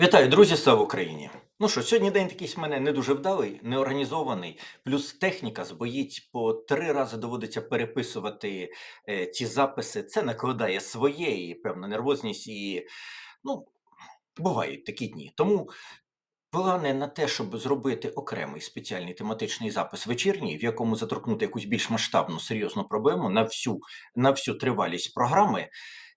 Вітаю, друзі, слава Україні! Ну що, сьогодні день такий в мене не дуже вдалий, неорганізований, плюс техніка збоїть, по три рази доводиться переписувати е, ці записи. Це накладає своє і певна нервозність, і ну, бувають такі дні. Тому плани на те, щоб зробити окремий спеціальний тематичний запис вечірній, в якому заторкнути якусь більш масштабну серйозну проблему на всю, на всю тривалість програми,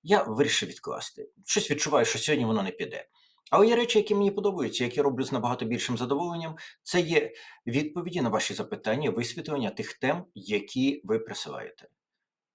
я вирішив відкласти. Щось відчуваю, що сьогодні воно не піде. Але є речі, які мені подобаються, які роблю з набагато більшим задоволенням. Це є відповіді на ваші запитання, висвітлення тих тем, які ви присилаєте.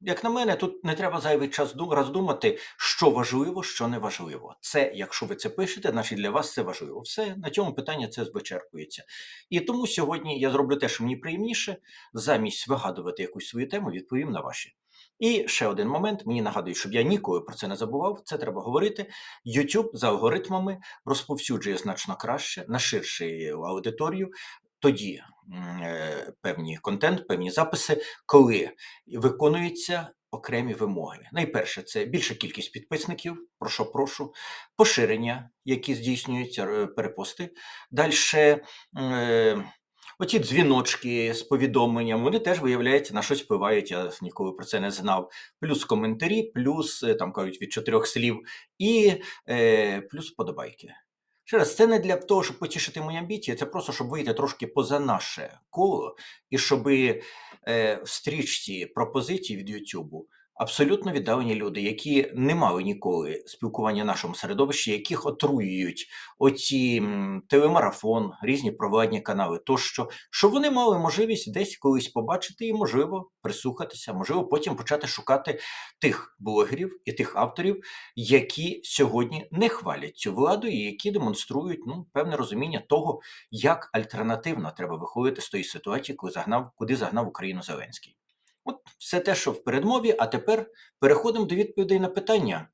Як на мене, тут не треба зайвий час роздумати, що важливо, що не важливо. Це, якщо ви це пишете, значить для вас це важливо. Все на цьому питання це вичерпується. І тому сьогодні я зроблю те, що мені приємніше, замість вигадувати якусь свою тему, відповім на ваші. І ще один момент, мені нагадують, щоб я ніколи про це не забував. Це треба говорити. YouTube за алгоритмами розповсюджує значно краще на ширшу аудиторію. Тоді е, певні контент, певні записи, коли виконуються окремі вимоги. Найперше, це більша кількість підписників, про що прошу, поширення, які здійснюються е, перепости. Далі оці дзвіночки з повідомленням, вони теж виявляється на щось впливають. Я ніколи про це не знав. Плюс коментарі, плюс е, там кажуть від чотирьох слів, і е, плюс вподобайки. Ще раз, це не для того, щоб потішити мої амбіції, це просто щоб вийти трошки поза наше коло, і щоб е, в стрічці пропозицій від Ютубу абсолютно віддалені люди, які не мали ніколи спілкування в нашому середовищі, яких отруюють оці телемарафон, різні провладні канали тощо, щоб вони мали можливість десь колись побачити і, можливо, прислухатися, можливо, потім почати шукати тих блогерів і тих авторів, які сьогодні не хвалять цю владу і які демонструють ну, певне розуміння того, як альтернативно треба виходити з тої ситуації, коли загнав, куди загнав Україну Зеленський. От все те, що в передмові, а тепер переходимо до відповідей на питання.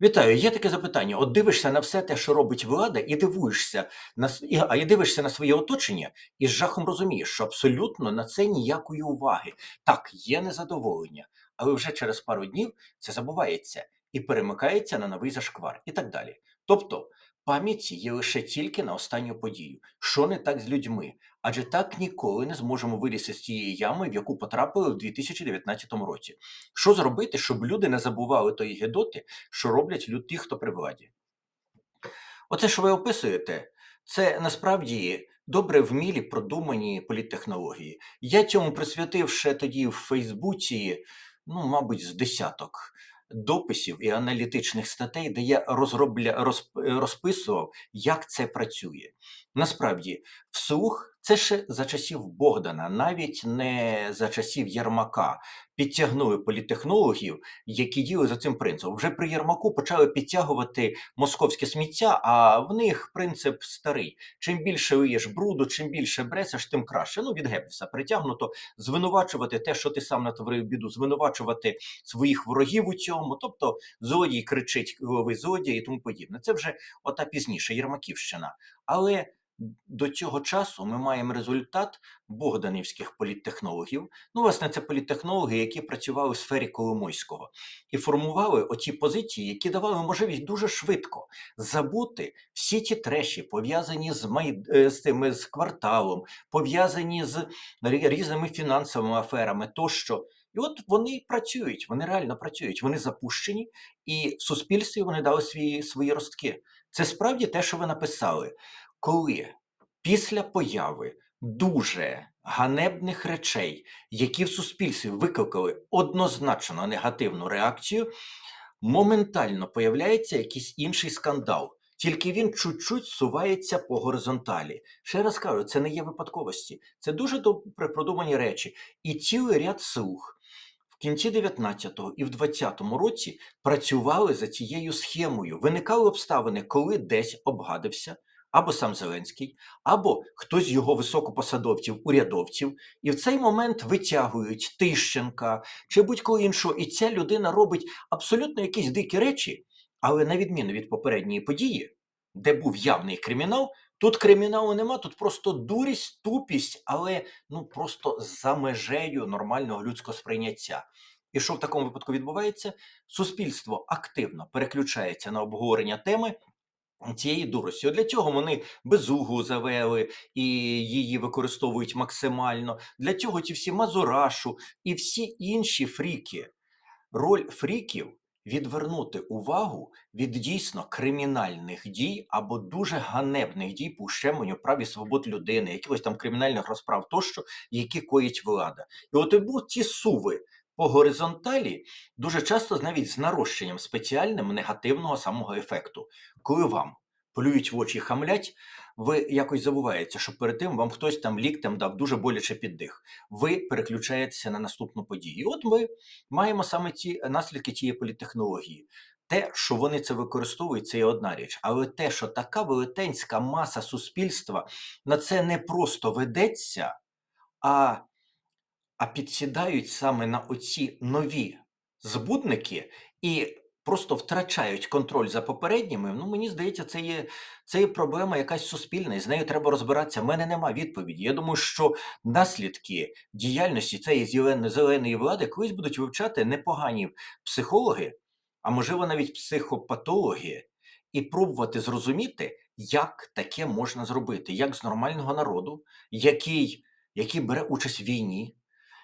Вітаю, є таке запитання. От дивишся на все те, що робить влада, і дивуєшся на і, а і дивишся на своє оточення, і з жахом розумієш, що абсолютно на це ніякої уваги. Так, є незадоволення, але вже через пару днів це забувається і перемикається на новий зашквар, і так далі. Тобто пам'ять є лише тільки на останню подію. Що не так з людьми? Адже так ніколи не зможемо вилізти з цієї ями, в яку потрапили в 2019 році. Що зробити, щоб люди не забували тої гедоти, що роблять лю- ті, хто при владі. Оце, що ви описуєте, це насправді добре вмілі, продумані політтехнології. Я цьому присвятив ще тоді в Фейсбуці, ну, мабуть, з десяток дописів і аналітичних статей, де я розробля, розп- розписував, як це працює. Насправді, вслух це ще за часів Богдана, навіть не за часів Єрмака, підтягнули політтехнологів, які діяли за цим принципом. Вже при Єрмаку почали підтягувати московське сміття, а в них принцип старий. Чим більше виєш бруду, чим більше бресеш, тим краще. Ну, від Геббельса притягнуто звинувачувати те, що ти сам натворив біду, звинувачувати своїх ворогів у цьому. Тобто злодій кричить голови злодія і тому подібне. Це вже ота пізніше, Єрмаківщина. Але до цього часу ми маємо результат богданівських політтехнологів. Ну, власне, це політтехнологи, які працювали у сфері Коломойського і формували оті позиції, які давали можливість дуже швидко забути всі ті треші, пов'язані з май... е, з тими з кварталом, пов'язані з різними фінансовими аферами тощо. І от вони працюють, вони реально працюють, вони запущені, і в суспільстві вони дали свої, свої ростки. Це справді те, що ви написали. Коли після появи дуже ганебних речей, які в суспільстві викликали однозначно негативну реакцію, моментально появляється якийсь інший скандал. Тільки він чуть-чуть сувається по горизонталі. Ще раз кажу, це не є випадковості. Це дуже добре продумані речі. І цілий ряд слуг в кінці 19-го і в 20-му році працювали за цією схемою. Виникали обставини, коли десь обгадився або сам Зеленський, або хтось з його високопосадовців, урядовців, і в цей момент витягують Тищенка чи будь-кого іншого, і ця людина робить абсолютно якісь дикі речі, але на відміну від попередньої події, де був явний кримінал, тут криміналу нема, тут просто дурість, тупість, але ну просто за межею нормального людського сприйняття. І що в такому випадку відбувається? Суспільство активно переключається на обговорення теми, цієї дурості. Для цього вони безугу завели і її використовують максимально. Для цього ті всі Мазурашу і всі інші фріки. Роль фріків відвернути увагу від дійсно кримінальних дій або дуже ганебних дій по ущемленню прав і свобод людини, якихось там кримінальних розправ тощо, які коїть влада. І от і будуть ті суви по горизонталі дуже часто навіть з нарощенням спеціальним негативного самого ефекту. Коли вам плюють в очі хамлять, ви якось забуваєте, що перед тим вам хтось там ліктем дав дуже боляче піддих. Ви переключаєтеся на наступну подію. І от ми маємо саме ті наслідки тієї політтехнології. Те, що вони це використовують, це є одна річ. Але те, що така велетенська маса суспільства на це не просто ведеться, а, а підсідають саме на оці нові збудники і просто втрачають контроль за попередніми. Ну, мені здається, це є, це є проблема якась суспільна, і з нею треба розбиратися. У мене нема відповіді. Я думаю, що наслідки діяльності цієї зелен- зеленої влади колись будуть вивчати непогані психологи, а можливо навіть психопатологи, і пробувати зрозуміти, як таке можна зробити, як з нормального народу, який, який бере участь в війні,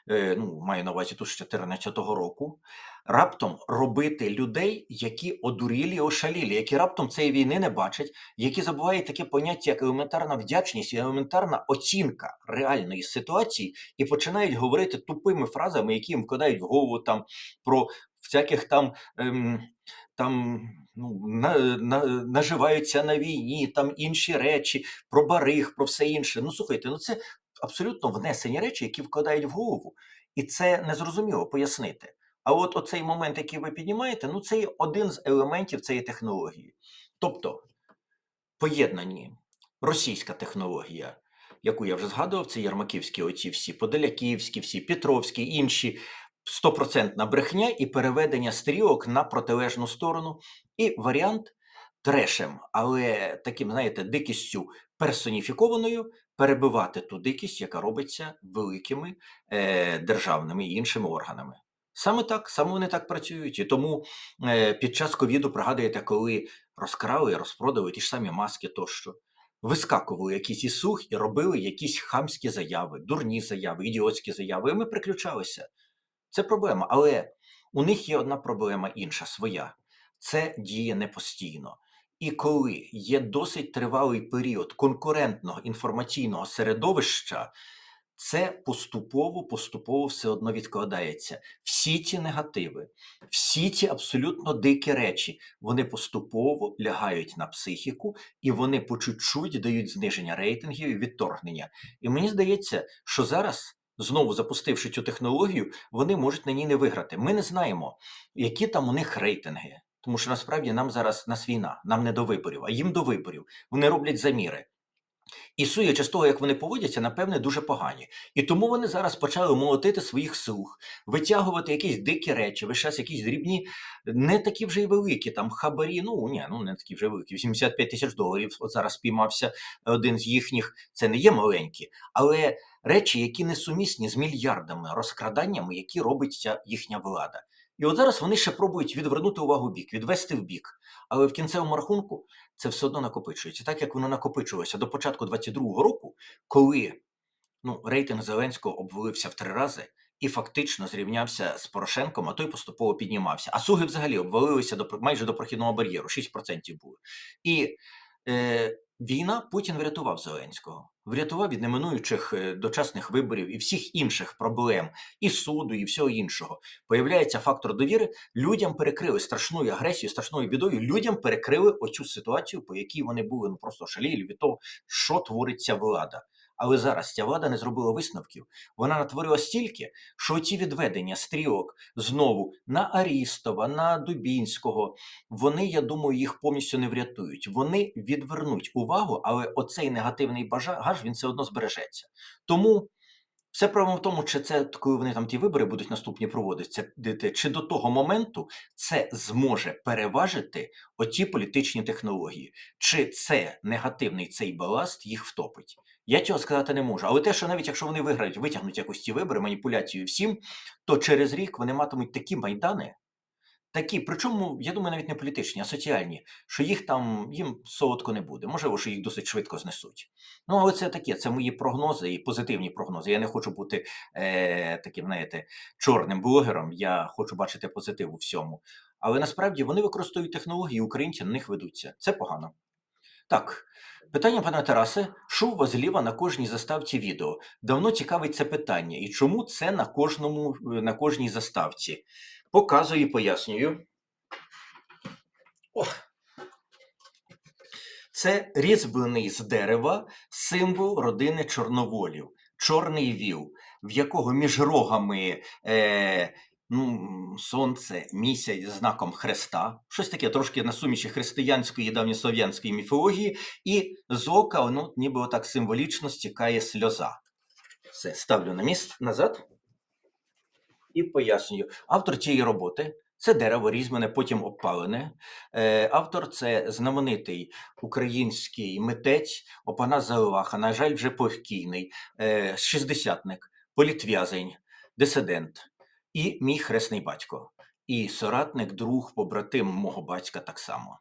ну, маю на увазі тут з 14-го року, раптом робити людей, які одурілі, ошалілі, які раптом цієї війни не бачать, які забувають таке поняття, як елементарна вдячність і елементарна оцінка реальної ситуації, і починають говорити тупими фразами, які їм вкладають в голову там про всяких там. Ем, там ну, на, на, наживаються на війні, там інші речі, про бариг, про все інше. Ну слухайте, ну це абсолютно внесені речі, які вкладають в голову, і це незрозуміло пояснити. А от оцей момент, який ви піднімаєте, ну це є один з елементів цієї технології. Тобто поєднані російська технологія, яку я вже згадував, це Ярмаківські, оці всі, Подоляківські, всі, Петровські, інші. Стопроцентна брехня і переведення стрілок на протилежну сторону, і варіант трешем, але таким, знаєте, дикістю персоніфікованою перебивати ту дикість, яка робиться великими е, державними і іншими органами. Саме так, саме вони так працюють. І тому е, під час ковіду пригадуєте, коли розкрали, розпродали ті ж самі маски тощо. Вискакували якісь із сух і робили якісь хамські заяви, дурні заяви, ідіотські заяви, і ми приключалися. Це проблема. Але у них є одна проблема інша своя. Це діє не постійно. І коли є досить тривалий період конкурентного інформаційного середовища, це поступово, поступово все одно відкладається. Всі ці негативи, всі ці абсолютно дикі речі, вони поступово лягають на психіку, і вони по чуть-чуть дають зниження рейтингів і відторгнення. І мені здається, що зараз. Знову запустивши цю технологію, вони можуть на ній не виграти. Ми не знаємо, які там у них рейтинги. Тому що насправді нам зараз нас війна, нам не до виборів, а їм до виборів. Вони роблять заміри. І судячи з того, як вони поводяться, напевне, дуже погані. І тому вони зараз почали молотити своїх слуг, витягувати якісь дикі речі, весь час якісь дрібні, не такі вже й великі, там хабарі, ну ні, ну не такі вже великі. 85 тисяч доларів. От зараз спіймався один з їхніх, це не є маленькі, але речі, які несумісні з мільярдами розкраданнями, які робить ця їхня влада. І от зараз вони ще пробують відвернути увагу в бік, відвести в бік. Але в кінцевому рахунку це все одно накопичується, так як воно накопичувалося до початку 22-го року, коли ну, рейтинг Зеленського обвалився в три рази і фактично зрівнявся з Порошенком, а той поступово піднімався. А суги взагалі обвалилися до майже до прохідного бар'єру, 6% було. І е, війна Путін врятував Зеленського, врятував від неминуючих е, дочасних виборів і всіх інших проблем, і суду, і всього іншого. Появляється фактор довіри. Людям перекрили страшною агресією, страшною бідою. Людям перекрили оцю ситуацію, по якій вони були ну просто шалілі від того, що твориться влада. Але зараз ця влада не зробила висновків. Вона натворила стільки, що ці відведення стрілок знову на Арістова, на Дубінського, вони, я думаю, їх повністю не врятують. Вони відвернуть увагу, але оцей негативний багаж він все одно збережеться. Тому все проблема в тому, чи це коли вони там ті вибори будуть наступні проводитися, чи до того моменту це зможе переважити оті політичні технології, чи це негативний цей баласт їх втопить. Я цього сказати не можу. Але те, що навіть якщо вони виграють, витягнуть якось ці вибори, маніпуляцію всім, то через рік вони матимуть такі майдани, такі, причому, я думаю, навіть не політичні, а соціальні, що їх там їм солодко не буде. Можливо, що їх досить швидко знесуть. Ну, але це таке, це мої прогнози і позитивні прогнози. Я не хочу бути е, таким, знаєте, чорним блогером. Я хочу бачити позитив у всьому. Але насправді вони використовують технології, українці на них ведуться. Це погано. Так, питання пана Тарасе. Що у вас зліва на кожній заставці відео? Давно цікавить це питання. І чому це на кожному, на кожній заставці? Показую і пояснюю. О. Це різьблений з дерева символ родини чорноволів, чорний віл, в якого між рогами е, ну, сонце, місяць знаком хреста, щось таке трошки на суміші християнської і давньослов'янської міфології, і з ока, ну, ніби отак символічно стікає сльоза. Все, ставлю на місце назад і пояснюю. Автор цієї роботи це дерево різьмене, потім обпалене. Е, автор це знаменитий український митець Опанас Заливаха, на жаль, вже покійний, е, шістдесятник, політв'язень, дисидент і мій хресний батько, і соратник, друг, побратим мого батька так само.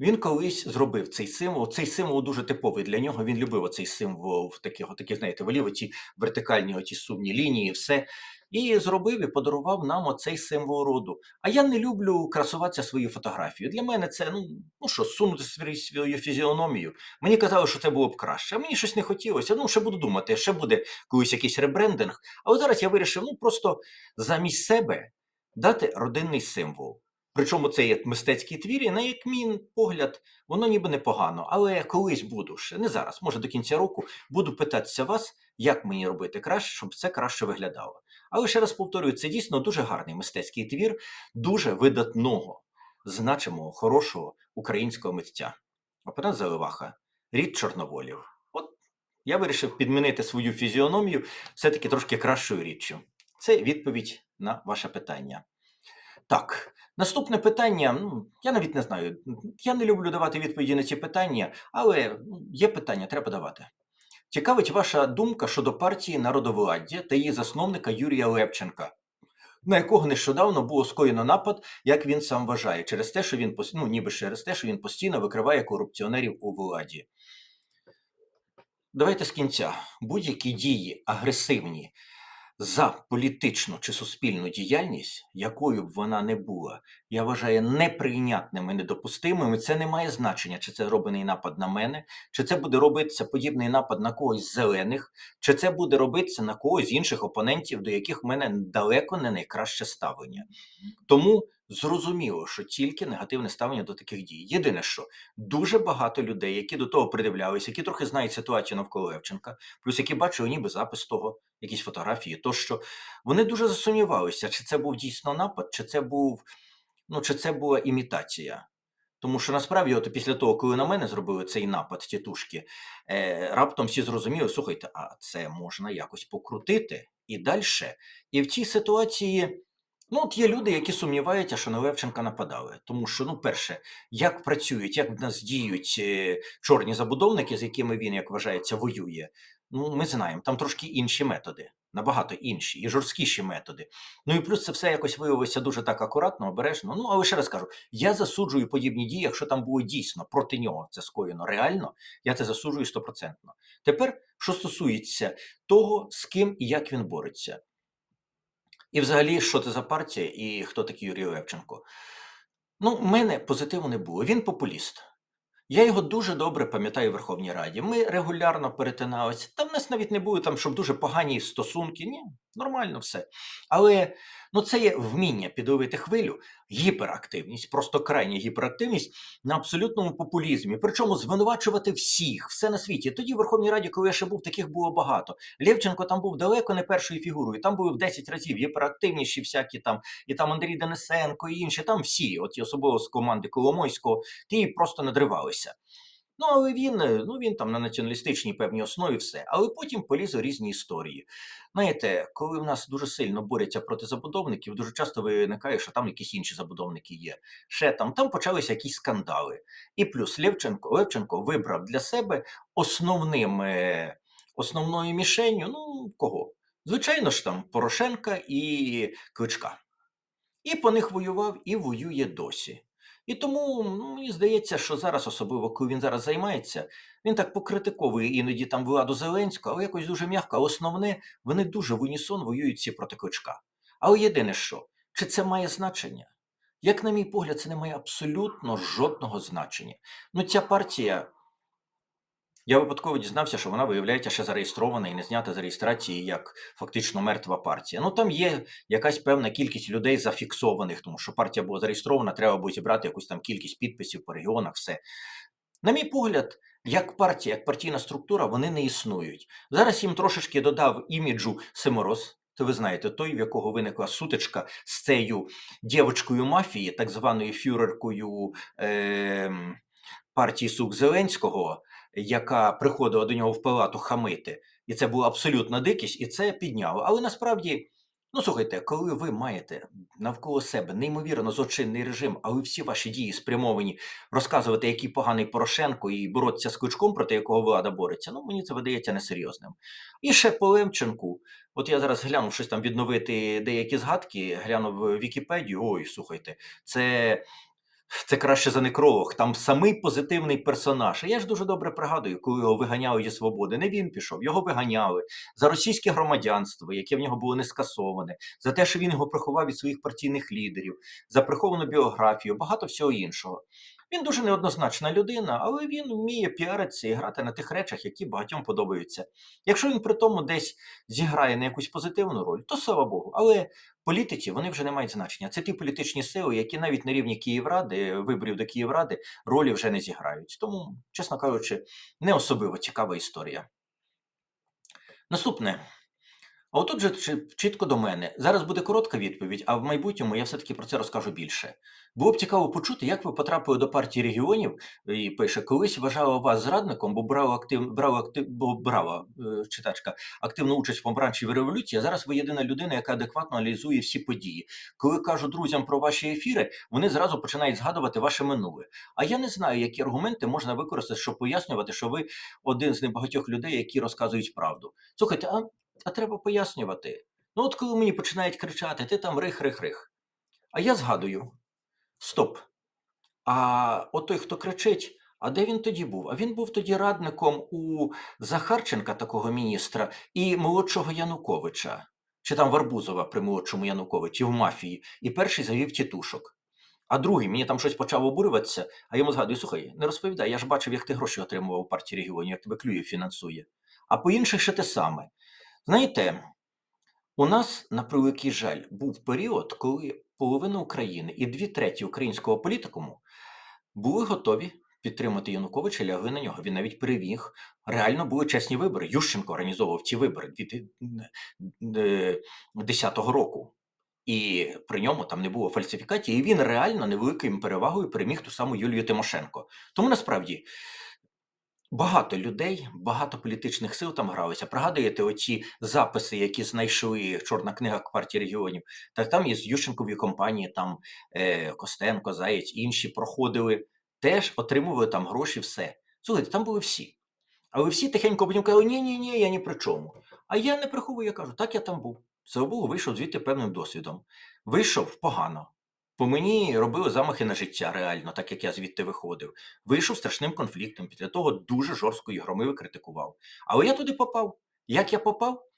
Він колись зробив цей символ. Цей символ дуже типовий для нього. Він любив оцей символ в таких, такі, знаєте, волів, оці вертикальні оті сумні лінії, все. І зробив і подарував нам оцей символ роду. А я не люблю красуватися своєю фотографією. Для мене це ну, ну що, сунути свою, фізіономію. Мені казали, що це було б краще. А мені щось не хотілося. Ну, ще буду думати, ще буде колись якийсь ребрендинг. Але зараз я вирішив ну просто замість себе дати родинний символ. Причому це є мистецький твір, і на як мій погляд, воно ніби непогано. Але я колись буду ще, не зараз, може до кінця року, буду питатися вас, як мені робити краще, щоб це краще виглядало. Але ще раз повторюю, це дійсно дуже гарний мистецький твір, дуже видатного, значимого, хорошого українського митця. Опера Заливаха, рід Чорноволів. От я вирішив підмінити свою фізіономію все-таки трошки кращою річчю. Це відповідь на ваше питання. Так, наступне питання. Ну, я навіть не знаю. Я не люблю давати відповіді на ці питання, але ну, є питання, треба давати. Цікавить ваша думка щодо партії народовладдя та її засновника Юрія Левченка, на якого нещодавно було скоєно напад, як він сам вважає, через те, що він ну, ніби через те, що він постійно викриває корупціонерів у владі. Давайте з кінця. Будь-які дії агресивні за політичну чи суспільну діяльність, якою б вона не була, я вважаю неприйнятними, І Це не має значення, чи це роблений напад на мене, чи це буде робитися подібний напад на когось з зелених, чи це буде робитися на когось з інших опонентів, до яких в мене далеко не найкраще ставлення. Тому зрозуміло, що тільки негативне ставлення до таких дій. Єдине, що дуже багато людей, які до того придивлялися, які трохи знають ситуацію навколо Левченка, плюс які бачили ніби запис того, якісь фотографії, тощо, вони дуже засумнівалися, чи це був дійсно напад, чи це був, ну, чи це була імітація. Тому що насправді, от після того, коли на мене зробили цей напад тітушки, е, раптом всі зрозуміли, слухайте, а це можна якось покрутити і далі. І в цій ситуації, ну, от є люди, які сумніваються, що на Левченка нападали. Тому що, ну, перше, як працюють, як в нас діють е, чорні забудовники, з якими він, як вважається, воює, ну, ми знаємо, там трошки інші методи, набагато інші і жорсткіші методи. Ну і плюс це все якось виявилося дуже так акуратно, обережно. Ну, але ще раз кажу, я засуджую подібні дії, якщо там було дійсно проти нього це скоєно реально, я це засуджую стопроцентно. Тепер, що стосується того, з ким і як він бореться. І взагалі, що це за партія і хто такий Юрій Левченко? Ну, в мене позитиву не було. Він популіст. Я його дуже добре пам'ятаю в Верховній Раді. Ми регулярно перетиналися. Там нас навіть не було там, щоб дуже погані стосунки. Ні, нормально все. Але ну, це є вміння підловити хвилю, гіперактивність, просто крайня гіперактивність на абсолютному популізмі. Причому звинувачувати всіх, все на світі. Тоді в Верховній Раді, коли я ще був, таких було багато. Лєвченко там був далеко не першою фігурою. Там були в 10 разів гіперактивніші всякі там, і там Андрій Денисенко, і інші. Там всі, от особливо з команди Коломойського, ті просто надривалися. Ну, але він, е, ну, він там на націоналістичній певній основі все. Але потім поліз у різні історії. Знаєте, коли в нас дуже сильно борються проти забудовників, дуже часто виникає, що там якісь інші забудовники є. Ще там, там почалися якісь скандали. І плюс Левченко, Левченко вибрав для себе основним, е, основною мішенью, ну, кого? Звичайно ж там Порошенка і Кличка. І по них воював, і воює досі. І тому ну, мені здається, що зараз, особливо коли він зараз займається, він так покритиковує іноді там владу Зеленського, але якось дуже м'яко. А основне, вони дуже в унісон воюють всі проти кличка. Але єдине що, чи це має значення? Як, на мій погляд, це не має абсолютно жодного значення. Ну, ця партія. Я випадково дізнався, що вона, виявляється, ще зареєстрована і не знята з реєстрації як фактично мертва партія. Ну там є якась певна кількість людей зафіксованих, тому що партія була зареєстрована, треба було зібрати якусь там кількість підписів по регіонах, все. На мій погляд, як партія, як партійна структура, вони не існують. Зараз їм трошечки додав іміджу Семороз. То ви знаєте, той, в якого виникла сутичка з цією дівчинкою мафії, так званою фюреркою е, партії Сук Зеленського, яка приходила до нього в палату хамити. І це була абсолютна дикість, і це підняло. Але насправді, ну слухайте, коли ви маєте навколо себе неймовірно злочинний режим, але всі ваші дії спрямовані розказувати, який поганий Порошенко, і боротися з кличком, проти якого влада бореться, ну мені це видається несерйозним. І ще по Лемченку. От я зараз глянув щось там відновити деякі згадки, глянув Вікіпедію. Ой, слухайте, це це краще за некролог, там самий позитивний персонаж. А я ж дуже добре пригадую, коли його виганяли зі свободи. Не він пішов, його виганяли за російське громадянство, яке в нього було не скасоване, за те, що він його приховав від своїх партійних лідерів, за приховану біографію, багато всього іншого. Він дуже неоднозначна людина, але він вміє піаритися і грати на тих речах, які багатьом подобаються. Якщо він при тому десь зіграє на якусь позитивну роль, то слава Богу. Але політиці вони вже не мають значення. Це ті політичні сили, які навіть на рівні Київради, виборів до Київради, ролі вже не зіграють. Тому, чесно кажучи, не особливо цікава історія. Наступне. А отут же чітко до мене. Зараз буде коротка відповідь, а в майбутньому я все-таки про це розкажу більше. Було б цікаво почути, як ви потрапили до партії регіонів і пише, колись вважала вас зрадником, бо брала актив, брала актив, бо брала е, читачка активну участь в помаранчевій революції. а Зараз ви єдина людина, яка адекватно аналізує всі події. Коли кажу друзям про ваші ефіри, вони зразу починають згадувати ваше минуле. А я не знаю, які аргументи можна використати, щоб пояснювати, що ви один з небагатьох людей, які розказують правду. Слухайте, а а треба пояснювати. Ну, от коли мені починають кричати, ти там рих-рих-рих. А я згадую: стоп. А от той, хто кричить, а де він тоді був? А він був тоді радником у Захарченка, такого міністра, і молодшого Януковича, чи там Варбузова при молодшому Януковичі в мафії, і перший завів тітушок. А другий мені там щось почав обурюватися, а йому згадую, слухай, не розповідай, я ж бачив, як ти гроші отримував у партії регіонів, як тебе клює фінансує. А по інших ще те саме. Знаєте, у нас, на превеликий жаль, був період, коли половина України і дві треті українського політикуму були готові підтримати Януковича, лягли на нього. Він навіть перевіг. Реально були чесні вибори. Ющенко організовував ці вибори 2010 року. І при ньому там не було фальсифікації, і він реально невеликою перевагою переміг ту саму Юлію Тимошенко. Тому насправді Багато людей, багато політичних сил там гралися. Пригадуєте оці записи, які знайшли чорна книга партії регіонів? Так там із Ющенкової компанії, там е, Костенко, Заєць, інші проходили, теж отримували там гроші, все. Слухайте, там були всі. Але всі тихенько потім казали, ні, ні, ні, я ні при чому. А я не приховую, я кажу, так я там був. Слава Богу, вийшов звідти певним досвідом. Вийшов погано. По мені робили замахи на життя реально, так як я звідти виходив. Вийшов страшним конфліктом, після того дуже жорстко і громиво критикував. Але я туди попав. Як я попав?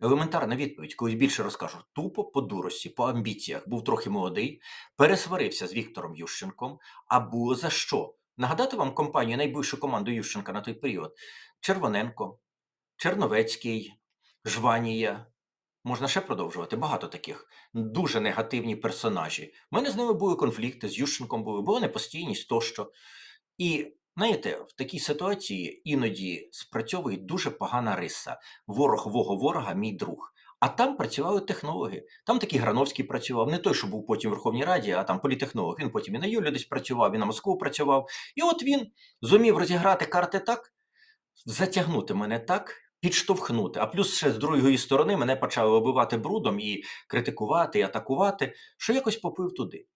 Елементарна відповідь, колись більше розкажу. Тупо по дурості, по амбіціях, був трохи молодий, пересварився з Віктором Ющенком. А було за що? Нагадати вам компанію, найбільшу команду Ющенка на той період: Червоненко, Черновецький, Жванія, Можна ще продовжувати. Багато таких дуже негативні персонажі. У мене з ними були конфлікти, з Ющенком були, була непостійність тощо. І знаєте, в такій ситуації іноді спрацьовує дуже погана риса. Ворог вого ворога, мій друг. А там працювали технологи. Там такий Грановський працював, не той, що був потім в Верховній Раді, а там політехнолог. Він потім і на Юлю десь працював, і на Москву працював. І от він зумів розіграти карти так, затягнути мене так підштовхнути. А плюс ще з другої сторони мене почали оббивати брудом і критикувати, і атакувати, що якось поплив туди.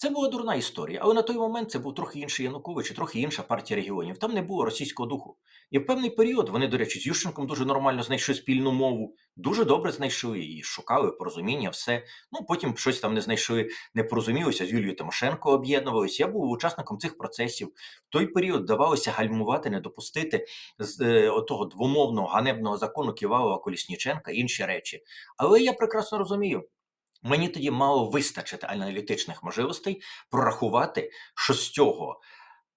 Це була дурна історія, але на той момент це був трохи інший Янукович, трохи інша партія регіонів. Там не було російського духу. І в певний період вони, до речі, з Ющенком дуже нормально знайшли спільну мову, дуже добре знайшли і шукали порозуміння, все. Ну потім щось там не знайшли, не порозумілося з Юлією Тимошенко об'єднувалися. Я був учасником цих процесів. В той період давалося гальмувати, не допустити з е, отого двомовного ганебного закону Ківалова Колісніченка, інші речі. Але я прекрасно розумію. Мені тоді мало вистачити аналітичних можливостей прорахувати, що з цього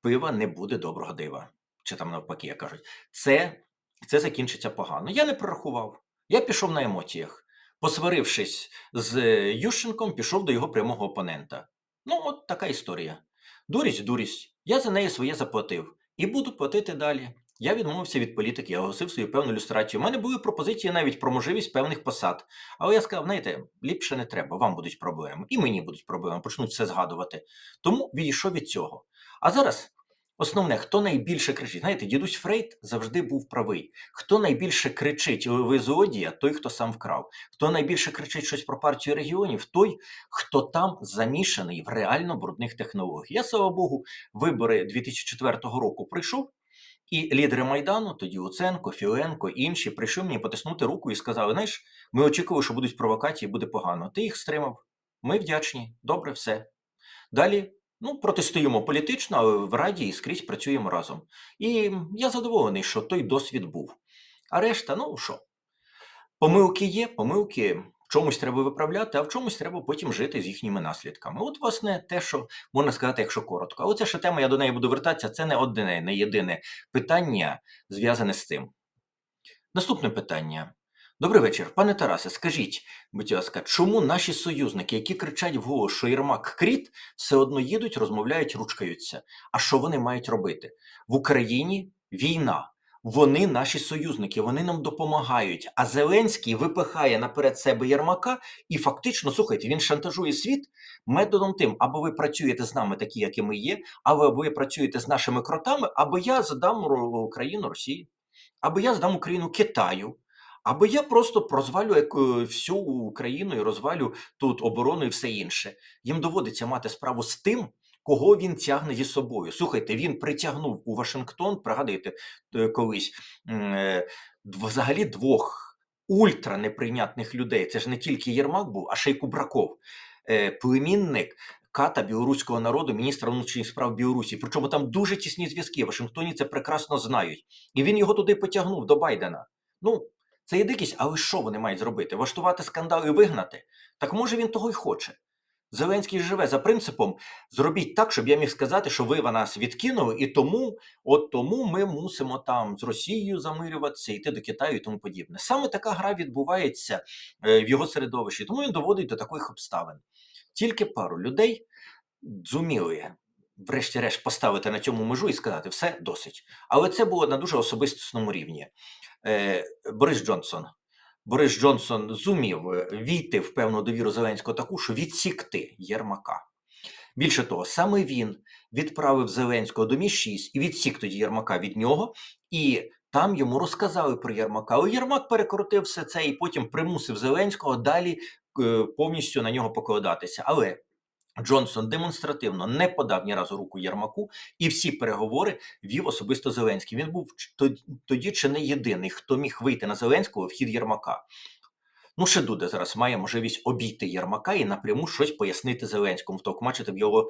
пива не буде доброго дива. Чи там навпаки, як кажуть, це, це закінчиться погано. Я не прорахував. Я пішов на емоціях. Посварившись з е, Ющенком, пішов до його прямого опонента. Ну, от така історія. Дурість, дурість. Я за неї своє заплатив і буду платити далі. Я відмовився від політики, я оголосив свою певну люстрацію. У мене були пропозиції навіть про можливість певних посад. Але я сказав: знаєте, ліпше не треба, вам будуть проблеми, і мені будуть проблеми, почнуть все згадувати. Тому відійшов від цього. А зараз основне, хто найбільше кричить? Знаєте, дідусь Фрейд завжди був правий. Хто найбільше кричить в езоодія, той, хто сам вкрав. Хто найбільше кричить щось про партію регіонів, той, хто там замішаний в реально брудних технологіях. Я, слава Богу, вибори 2004 року прийшов. І лідери Майдану, тоді Луценко, Філенко, інші, прийшли мені потиснути руку і сказали: знаєш, ми очікували, що будуть провокації, буде погано. Ти їх стримав. Ми вдячні, добре, все. Далі ну, протистоїмо політично, але в Раді і скрізь працюємо разом. І я задоволений, що той досвід був. А решта, ну що, помилки є, помилки чомусь треба виправляти, а в чомусь треба потім жити з їхніми наслідками. От, власне, те, що можна сказати, якщо коротко. Але це ще тема, я до неї буду вертатися, це не одне, не єдине питання, зв'язане з цим. Наступне питання. Добрий вечір, пане Тарасе. Скажіть, будь ласка, чому наші союзники, які кричать вголос, що Єрмак кріт, все одно їдуть, розмовляють, ручкаються? А що вони мають робити? В Україні війна. Вони наші союзники, вони нам допомагають. А Зеленський випихає наперед себе Єрмака і фактично, слухайте, він шантажує світ методом тим, або ви працюєте з нами такі, які ми є, або ви працюєте з нашими кротами, або я здам Україну Росії, або я здам Україну Китаю. Або я просто розвалю еко- всю Україну і розвалю тут оборону і все інше. Їм доводиться мати справу з тим, кого він тягне зі собою. Слухайте, він притягнув у Вашингтон, пригадуєте е, колись е, взагалі двох ультранеприйнятних людей. Це ж не тільки Єрмак був, а ще й Кубраков, е, племінник. Ката білоруського народу, міністра внутрішніх справ Білорусі. Причому там дуже тісні зв'язки. В Вашингтоні це прекрасно знають. І він його туди потягнув до Байдена. Ну, це є дикість, але що вони мають зробити? Влаштувати скандал і вигнати? Так може він того й хоче. Зеленський живе за принципом: зробіть так, щоб я міг сказати, що ви нас відкинули, і тому, от тому ми мусимо там з Росією замирюватися, йти до Китаю і тому подібне. Саме така гра відбувається е, в його середовищі, тому він доводить до таких обставин. Тільки пару людей зуміли, врешті-решт, поставити на цьому межу і сказати, все досить. Але це було на дуже особистісному рівні. Е, Борис Джонсон. Борис Джонсон зумів е, війти в певну довіру Зеленського таку, що відсікти Єрмака. Більше того, саме він відправив Зеленського до Мі-6 і відсік тоді Єрмака від нього, і там йому розказали про Єрмака. Але Єрмак перекрутив все це і потім примусив Зеленського далі е, повністю на нього покладатися. Але Джонсон демонстративно не подав ні разу руку Єрмаку, і всі переговори вів особисто Зеленський. Він був тоді чи не єдиний, хто міг вийти на Зеленського в хід Єрмака. Ну, ще Дуда зараз має можливість обійти Єрмака і напряму щось пояснити Зеленському, втовкмачити в його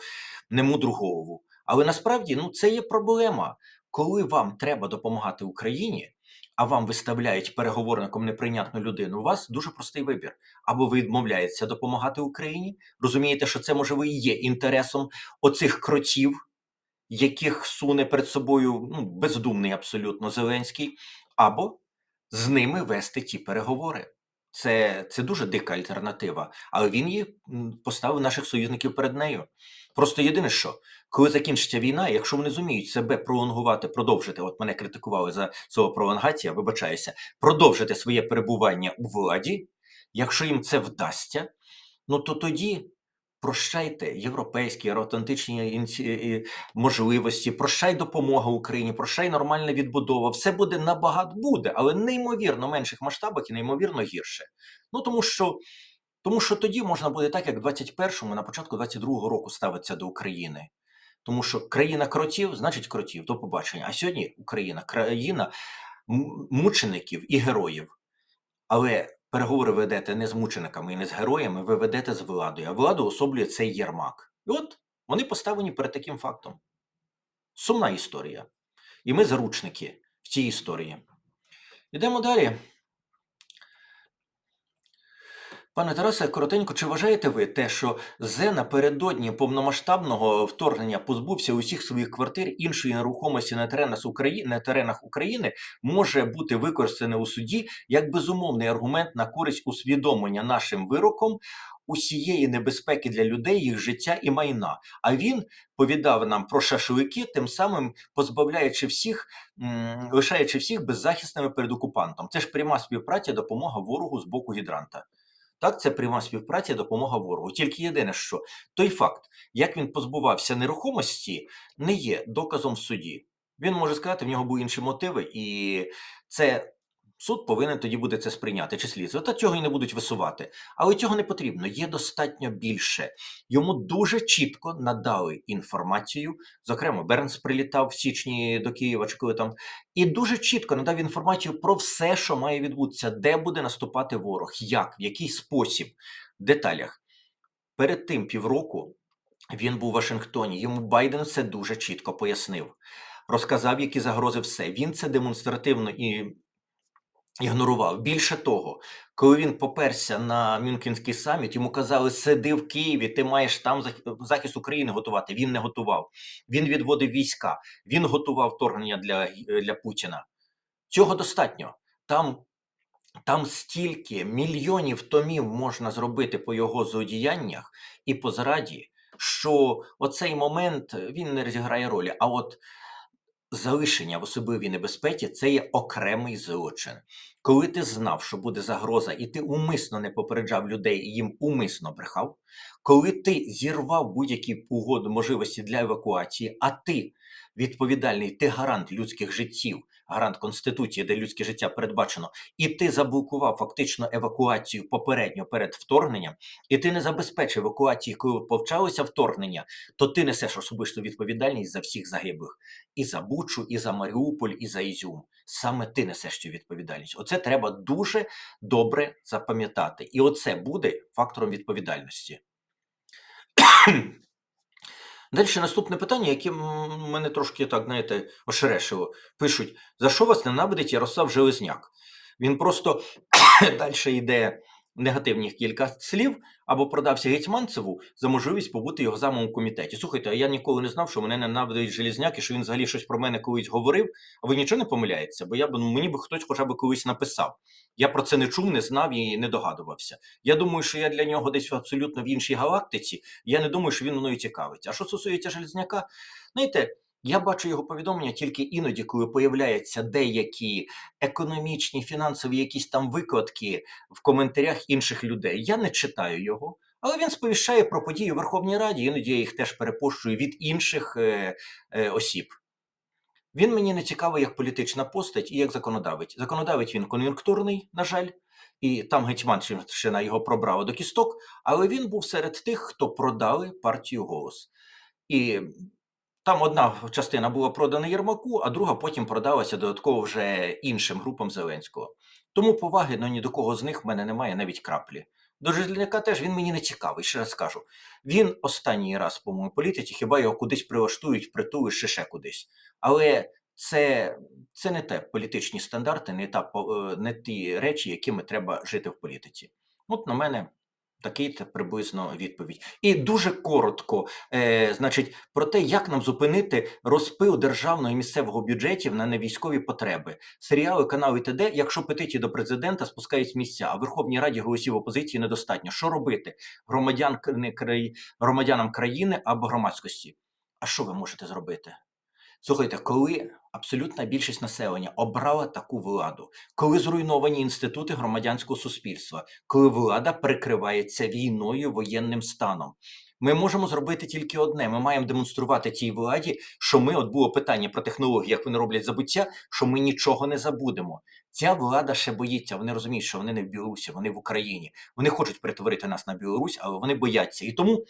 немудру голову. Але насправді ну, це є проблема. Коли вам треба допомагати Україні, а вам виставляють переговорником неприйнятну людину, у вас дуже простий вибір. Або ви відмовляєтеся допомагати Україні, розумієте, що це можливо і є інтересом оцих кротів, яких суне перед собою ну, бездумний абсолютно Зеленський, або з ними вести ті переговори. Це, це дуже дика альтернатива, але він її поставив наших союзників перед нею. Просто єдине, що коли закінчиться війна, якщо вони зуміють себе пролонгувати, продовжити, от мене критикували за цього пролонгація, вибачаюся, продовжити своє перебування у владі, якщо їм це вдасться, ну то тоді прощайте європейські євроатлантичні можливості, прощай допомога Україні, прощай нормальна відбудова. Все буде набагато буде, але неймовірно менших масштабах і неймовірно гірше. Ну тому що. Тому що тоді можна буде так, як в 21-му, на початку 22-го року ставитися до України. Тому що країна кротів, значить кротів, до побачення. А сьогодні Україна країна мучеників і героїв. Але переговори ведете не з мучениками і не з героями, ви ведете з владою. А владу особлює цей Єрмак. І от вони поставлені перед таким фактом. Сумна історія. І ми заручники в цій історії. Йдемо далі. Пане Тарасе, коротенько, чи вважаєте ви те, що Зе напередодні повномасштабного вторгнення позбувся усіх своїх квартир іншої нерухомості на теренах України, на теренах України може бути використане у суді як безумовний аргумент на користь усвідомлення нашим вироком усієї небезпеки для людей, їх життя і майна. А він повідав нам про шашлики, тим самим позбавляючи всіх, лишаючи всіх беззахисними перед окупантом. Це ж пряма співпраця, допомога ворогу з боку гідранта. Так, це пряма співпраця, допомога ворогу. Тільки єдине, що той факт, як він позбувався нерухомості, не є доказом в суді. Він може сказати, в нього були інші мотиви, і це суд повинен тоді буде це сприйняти чи слідство. Та цього і не будуть висувати. Але цього не потрібно. Є достатньо більше. Йому дуже чітко надали інформацію. Зокрема, Бернс прилітав в січні до Києва, чи коли там, і дуже чітко надав інформацію про все, що має відбутися, де буде наступати ворог, як, в який спосіб, в деталях. Перед тим півроку він був у Вашингтоні. Йому Байден це дуже чітко пояснив. Розказав, які загрози все. Він це демонстративно і ігнорував. Більше того, коли він поперся на Мюнхенський саміт, йому казали: сиди в Києві, ти маєш там зах- захист України готувати. Він не готував. Він відводив війська, він готував вторгнення для, для Путіна. Цього достатньо. Там, там стільки мільйонів томів можна зробити по його злодіяннях і по зраді, що оцей момент він не розіграє ролі. А от залишення в особливій небезпеці це є окремий злочин. Коли ти знав, що буде загроза, і ти умисно не попереджав людей і їм умисно брехав, коли ти зірвав будь-які угоди можливості для евакуації, а ти відповідальний, ти гарант людських життів, гарант конституції, де людське життя передбачено, і ти заблокував фактично евакуацію попередньо перед вторгненням, і ти не забезпечив евакуації, коли повчалося вторгнення, то ти несеш особисту відповідальність за всіх загиблих і за Бучу, і за Маріуполь, і за Ізюм. Саме ти несеш цю відповідальність. Оце треба дуже добре запам'ятати. І оце буде фактором відповідальності. Далі наступне питання, яке мене трошки так, знаєте, ошерешило. Пишуть: за що вас ненавидить Ярослав Железняк? Він просто далі йде негативних кілька слів або продався Гетьманцеву за можливість побути його замом у комітеті. Слухайте, а я ніколи не знав, що мене ненавидить Железняк і що він взагалі щось про мене колись говорив. А ви нічого не помиляєтеся? Бо я б ну, мені би хтось хоча б колись написав. Я про це не чув, не знав і не догадувався. Я думаю, що я для нього десь абсолютно в іншій галактиці. Я не думаю, що він мною цікавиться. А що стосується Железняка, знаєте, я бачу його повідомлення тільки іноді, коли появляються деякі економічні, фінансові якісь там викладки в коментарях інших людей. Я не читаю його. Але він сповіщає про події у Верховній Раді, іноді я їх теж перепощую від інших е, е, осіб. Він мені не цікавий як політична постать і як законодавець. Законодавець він кон'юнктурний, на жаль, і там Гетьманщина його пробрала до кісток, але він був серед тих, хто продали партію голос. І там одна частина була продана Єрмаку, а друга потім продалася додатково вже іншим групам Зеленського. Тому поваги ну, ні до кого з них в мене немає навіть краплі. До Железняка теж він мені не цікавий, ще раз скажу. Він останній раз, по-моєму, політиці, хіба його кудись прилаштують, притулиш ще ще кудись. Але це, це не те політичні стандарти, не, та, е, не ті речі, якими треба жити в політиці. От на мене такий це приблизно відповідь. І дуже коротко, е, значить, про те, як нам зупинити розпил державного і місцевого бюджетів на невійськові потреби. Серіали, канали ТД, якщо петиції до президента спускають місця, а в Верховній Раді голосів опозиції недостатньо. Що робити громадян, краї- громадянам країни або громадськості? А що ви можете зробити? Слухайте, коли абсолютна більшість населення обрала таку владу, коли зруйновані інститути громадянського суспільства, коли влада прикривається війною, воєнним станом. Ми можемо зробити тільки одне: ми маємо демонструвати тій владі, що ми, от було питання про технології, як вони роблять забуття, що ми нічого не забудемо. Ця влада ще боїться. Вони розуміють, що вони не в Білорусі, вони в Україні. Вони хочуть перетворити нас на Білорусь, але вони бояться. І тому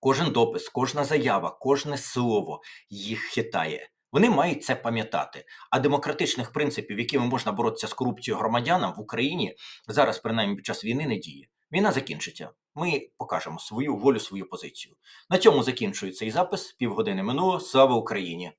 Кожен допис, кожна заява, кожне слово їх хитає. Вони мають це пам'ятати. А демократичних принципів, якими можна боротися з корупцією громадянам в Україні, зараз, принаймні під час війни, не діє. Війна закінчиться. Ми покажемо свою волю, свою позицію. На цьому закінчується і запис. Півгодини минуло. Слава Україні!